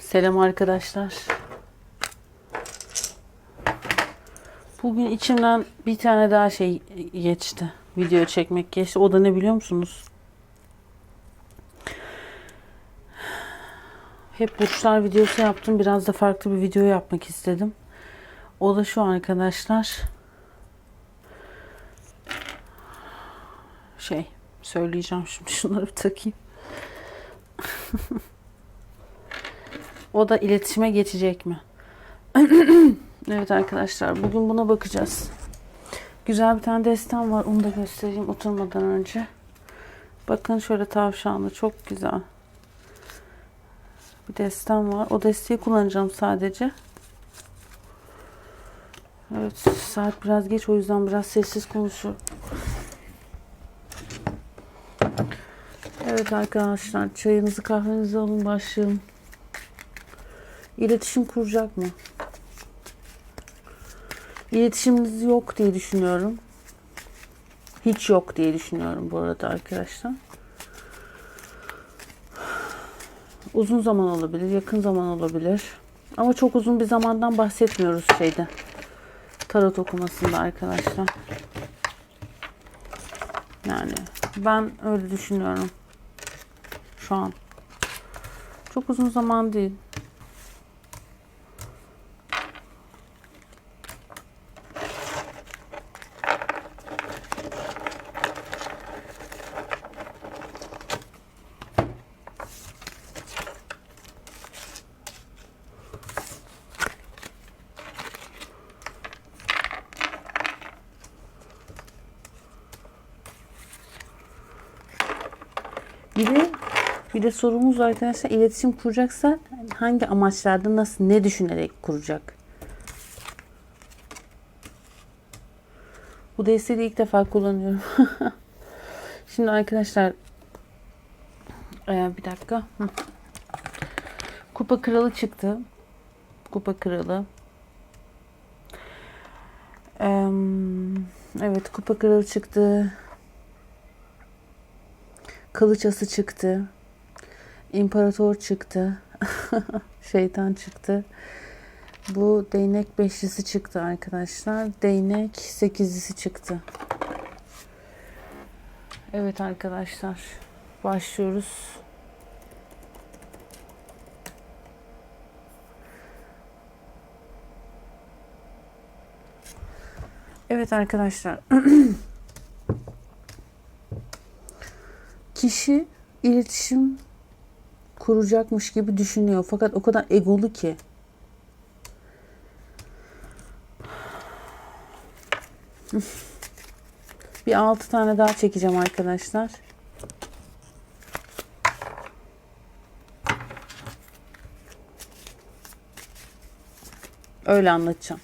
Selam arkadaşlar. Bugün içimden bir tane daha şey geçti. Video çekmek geçti. O da ne biliyor musunuz? Hep burçlar videosu yaptım. Biraz da farklı bir video yapmak istedim. O da şu arkadaşlar. Şey söyleyeceğim şimdi şunları takayım. O da iletişime geçecek mi? evet arkadaşlar bugün buna bakacağız. Güzel bir tane destem var. Onu da göstereyim oturmadan önce. Bakın şöyle tavşanlı çok güzel. Bir destem var. O desteği kullanacağım sadece. Evet saat biraz geç o yüzden biraz sessiz konuşuyorum. Evet arkadaşlar çayınızı kahvenizi alın başlayalım. İletişim kuracak mı? İletişiminiz yok diye düşünüyorum. Hiç yok diye düşünüyorum bu arada arkadaşlar. Uzun zaman olabilir, yakın zaman olabilir. Ama çok uzun bir zamandan bahsetmiyoruz şeyde. Tarot okumasında arkadaşlar. Yani ben öyle düşünüyorum. Şu an. Çok uzun zaman değil. Bir de bir de sorumuz arkadaşlar iletişim kuracaksa hangi amaçlarda nasıl ne düşünerek kuracak? Bu desteği ilk defa kullanıyorum. Şimdi arkadaşlar ee, bir dakika. Kupa kralı çıktı. Kupa kralı. Evet kupa kralı çıktı. Kılıç ası çıktı. İmparator çıktı. Şeytan çıktı. Bu değnek beşlisi çıktı arkadaşlar. Değnek sekizlisi çıktı. Evet arkadaşlar. Başlıyoruz. Evet arkadaşlar. Kişi iletişim kuracakmış gibi düşünüyor. Fakat o kadar egolu ki. Bir altı tane daha çekeceğim arkadaşlar. Öyle anlatacağım.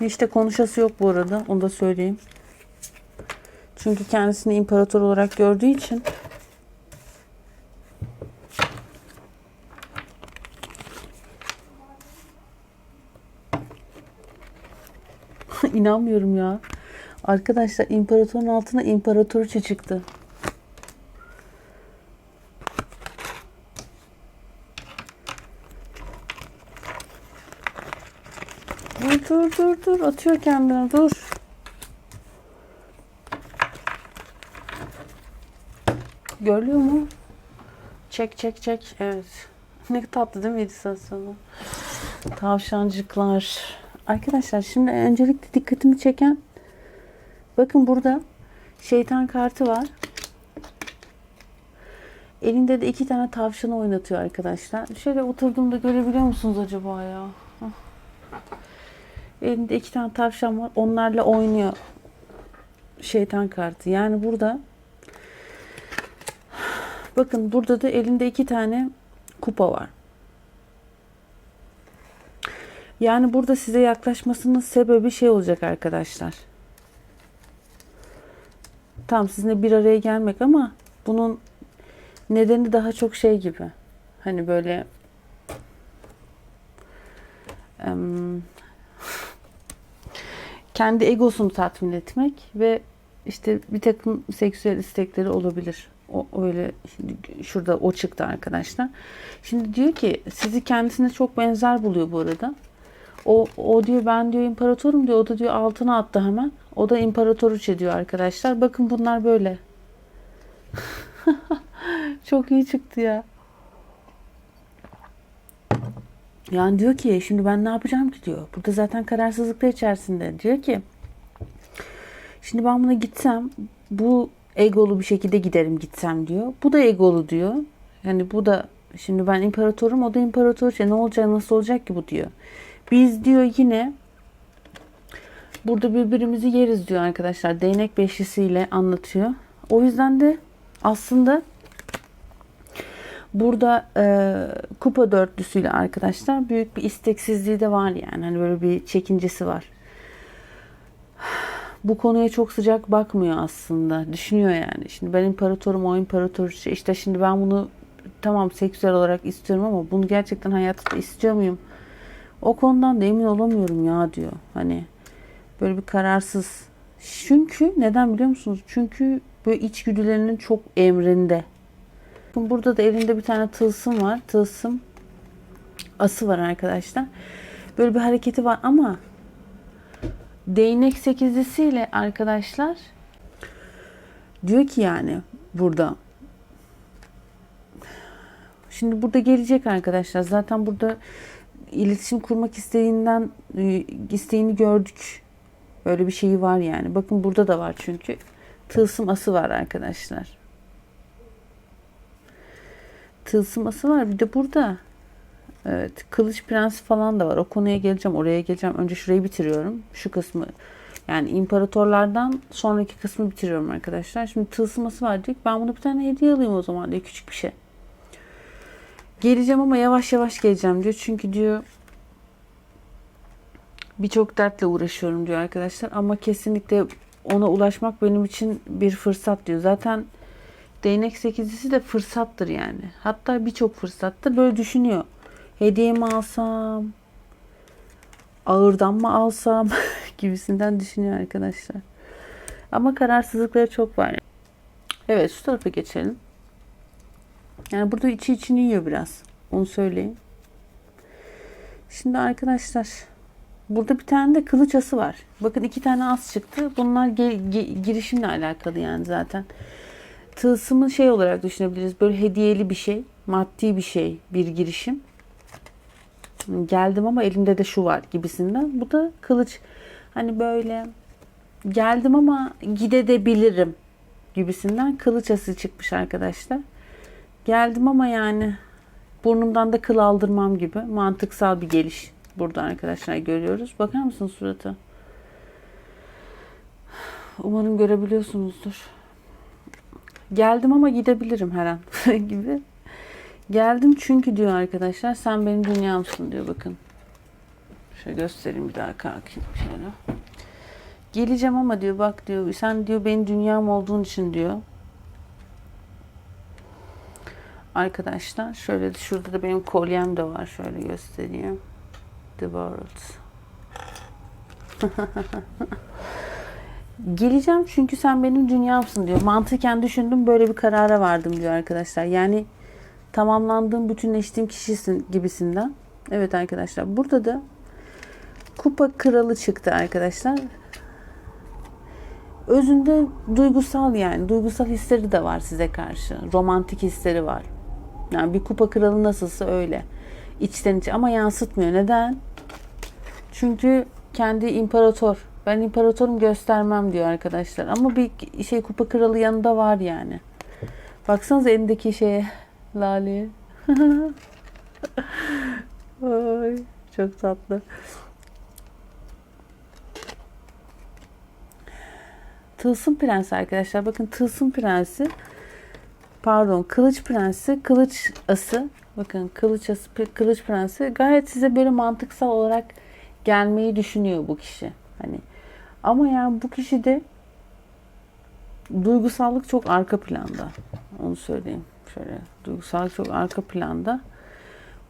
Hiç de konuşası yok bu arada. Onu da söyleyeyim. Çünkü kendisini imparator olarak gördüğü için İnanmıyorum ya. Arkadaşlar imparatorun altına imparatoriçe çıktı. Dur dur atıyor kendini dur. Görüyor mu? Çek çek çek. Evet. Ne tatlı değil mi meditasyonu? Tavşancıklar. Arkadaşlar şimdi öncelikle dikkatimi çeken bakın burada şeytan kartı var. Elinde de iki tane tavşanı oynatıyor arkadaşlar. Şöyle oturduğumda görebiliyor musunuz acaba ya? Elinde iki tane tavşan var. Onlarla oynuyor. Şeytan kartı. Yani burada bakın burada da elinde iki tane kupa var. Yani burada size yaklaşmasının sebebi şey olacak arkadaşlar. Tam sizinle bir araya gelmek ama bunun nedeni daha çok şey gibi. Hani böyle kendi egosunu tatmin etmek ve işte bir takım seksüel istekleri olabilir. O öyle şurada o çıktı arkadaşlar. Şimdi diyor ki sizi kendisine çok benzer buluyor bu arada. O, o diyor ben diyor imparatorum diyor. O da diyor altına attı hemen. O da imparatoriçe diyor arkadaşlar. Bakın bunlar böyle. çok iyi çıktı ya. Yani diyor ki şimdi ben ne yapacağım ki diyor. Burada zaten kararsızlıklar içerisinde. Diyor ki şimdi ben buna gitsem bu egolu bir şekilde giderim gitsem diyor. Bu da egolu diyor. Yani bu da şimdi ben imparatorum o da imparatoriçe ne olacak nasıl olacak ki bu diyor. Biz diyor yine burada birbirimizi yeriz diyor arkadaşlar. Değnek beşlisiyle anlatıyor. O yüzden de aslında burada e, kupa dörtlüsüyle arkadaşlar büyük bir isteksizliği de var yani. Hani böyle bir çekincesi var. Bu konuya çok sıcak bakmıyor aslında. Düşünüyor yani. Şimdi ben imparatorum, o imparatoriçe. İşte şimdi ben bunu tamam seksüel olarak istiyorum ama bunu gerçekten hayatta istiyor muyum? O konudan da emin olamıyorum ya diyor. Hani böyle bir kararsız. Çünkü neden biliyor musunuz? Çünkü böyle içgüdülerinin çok emrinde. Burada da elinde bir tane tılsım var. Tılsım ası var arkadaşlar. Böyle bir hareketi var ama değnek sekizlisiyle arkadaşlar diyor ki yani burada şimdi burada gelecek arkadaşlar. Zaten burada iletişim kurmak istediğinden e, isteğini gördük. Böyle bir şeyi var yani. Bakın burada da var çünkü. Tılsım ası var arkadaşlar. Tılsım ası var. Bir de burada evet, kılıç prensi falan da var. O konuya geleceğim. Oraya geleceğim. Önce şurayı bitiriyorum. Şu kısmı yani imparatorlardan sonraki kısmı bitiriyorum arkadaşlar. Şimdi tılsım ası var ki, Ben bunu bir tane hediye alayım o zaman diyor. Küçük bir şey. Geleceğim ama yavaş yavaş geleceğim diyor. Çünkü diyor birçok dertle uğraşıyorum diyor arkadaşlar. Ama kesinlikle ona ulaşmak benim için bir fırsat diyor. Zaten değnek sekizlisi de fırsattır yani. Hatta birçok fırsattır. Böyle düşünüyor. Hediye mi alsam? Ağırdan mı alsam? gibisinden düşünüyor arkadaşlar. Ama kararsızlıkları çok var. Evet şu tarafa geçelim. Yani burada içi içini yiyor biraz. Onu söyleyeyim. Şimdi arkadaşlar burada bir tane de kılıç ası var. Bakın iki tane as çıktı. Bunlar ge- ge- girişimle alakalı yani zaten. Tılsımı şey olarak düşünebiliriz. Böyle hediyeli bir şey. Maddi bir şey. Bir girişim. Geldim ama elimde de şu var gibisinden. Bu da kılıç. Hani böyle geldim ama gidebilirim gibisinden kılıç ası çıkmış arkadaşlar. Geldim ama yani burnumdan da kıl aldırmam gibi mantıksal bir geliş burada arkadaşlar görüyoruz. Bakar mısınız surata? Umarım görebiliyorsunuzdur. Geldim ama gidebilirim her an gibi. Geldim çünkü diyor arkadaşlar sen benim dünyamsın diyor bakın. Şöyle göstereyim bir daha kalkayım şöyle. Geleceğim ama diyor bak diyor sen diyor benim dünyam olduğun için diyor arkadaşlar. Şöyle şurada da benim kolyem de var. Şöyle göstereyim. The World. Geleceğim çünkü sen benim dünyamsın diyor. Mantıken düşündüm böyle bir karara vardım diyor arkadaşlar. Yani tamamlandığım, bütünleştiğim kişisin gibisinden. Evet arkadaşlar. Burada da kupa kralı çıktı arkadaşlar. Özünde duygusal yani. Duygusal hisleri de var size karşı. Romantik hisleri var. Yani bir kupa kralı nasılsa öyle. İçten içe ama yansıtmıyor. Neden? Çünkü kendi imparator. Ben imparatorum göstermem diyor arkadaşlar. Ama bir şey kupa kralı yanında var yani. Baksanıza elindeki şeye lale. Ay, çok tatlı. Tılsım Prensi arkadaşlar. Bakın Tılsım Prensi pardon Kılıç Prensi, Kılıç Ası. Bakın Kılıç Ası, Kılıç Prensi gayet size böyle mantıksal olarak gelmeyi düşünüyor bu kişi. Hani ama yani bu kişi de duygusallık çok arka planda. Onu söyleyeyim. Şöyle duygusallık çok arka planda.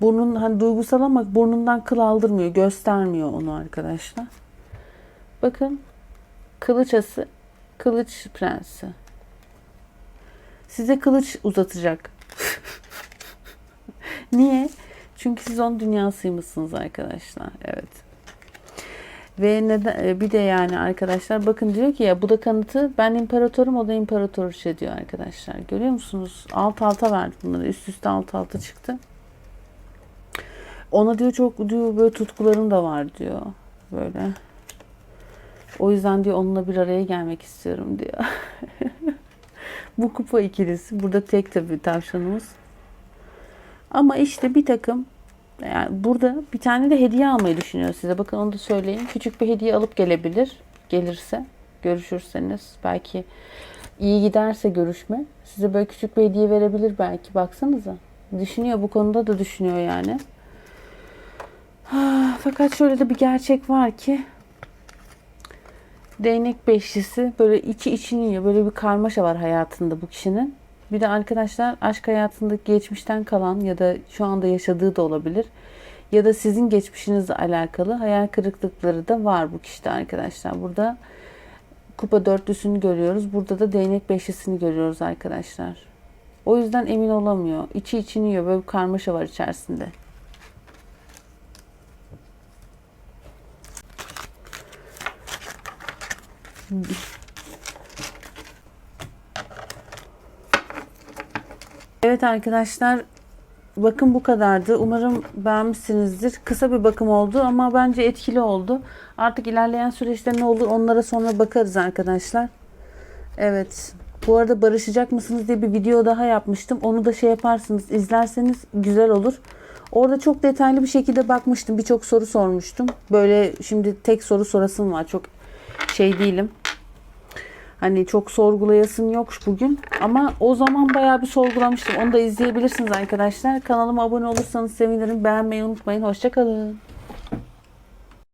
Burnun hani duygusal ama burnundan kıl aldırmıyor, göstermiyor onu arkadaşlar. Bakın kılıçası, kılıç prensi. Size kılıç uzatacak. Niye? Çünkü siz onun dünyasıymışsınız arkadaşlar. Evet. Ve neden e, bir de yani arkadaşlar bakın diyor ki ya bu da kanıtı ben imparatorum o da imparatoriçe diyor arkadaşlar. Görüyor musunuz? Alt alta verdi bunları. Üst üste alt alta çıktı. Ona diyor çok diyor böyle tutkularım da var diyor. Böyle. O yüzden diyor onunla bir araya gelmek istiyorum diyor. bu kupa ikilisi. Burada tek tabii tavşanımız. Ama işte bir takım yani burada bir tane de hediye almayı düşünüyor size. Bakın onu da söyleyeyim. Küçük bir hediye alıp gelebilir. Gelirse, görüşürseniz. Belki iyi giderse görüşme. Size böyle küçük bir hediye verebilir belki. Baksanıza. Düşünüyor bu konuda da düşünüyor yani. Ah, Fakat şöyle de bir gerçek var ki değnek beşlisi böyle içi içini yiyor. Böyle bir karmaşa var hayatında bu kişinin. Bir de arkadaşlar aşk hayatındaki geçmişten kalan ya da şu anda yaşadığı da olabilir. Ya da sizin geçmişinizle alakalı hayal kırıklıkları da var bu kişide arkadaşlar. Burada kupa dörtlüsünü görüyoruz. Burada da değnek beşlisini görüyoruz arkadaşlar. O yüzden emin olamıyor. İçi içini yiyor. Böyle bir karmaşa var içerisinde. Evet arkadaşlar bakın bu kadardı. Umarım beğenmişsinizdir. Kısa bir bakım oldu ama bence etkili oldu. Artık ilerleyen süreçte ne olur onlara sonra bakarız arkadaşlar. Evet. Bu arada barışacak mısınız diye bir video daha yapmıştım. Onu da şey yaparsınız, izlerseniz güzel olur. Orada çok detaylı bir şekilde bakmıştım. Birçok soru sormuştum. Böyle şimdi tek soru sorasım var. Çok şey değilim. Hani çok sorgulayasım yok bugün. Ama o zaman bayağı bir sorgulamıştım. Onu da izleyebilirsiniz arkadaşlar. Kanalıma abone olursanız sevinirim. Beğenmeyi unutmayın. Hoşçakalın.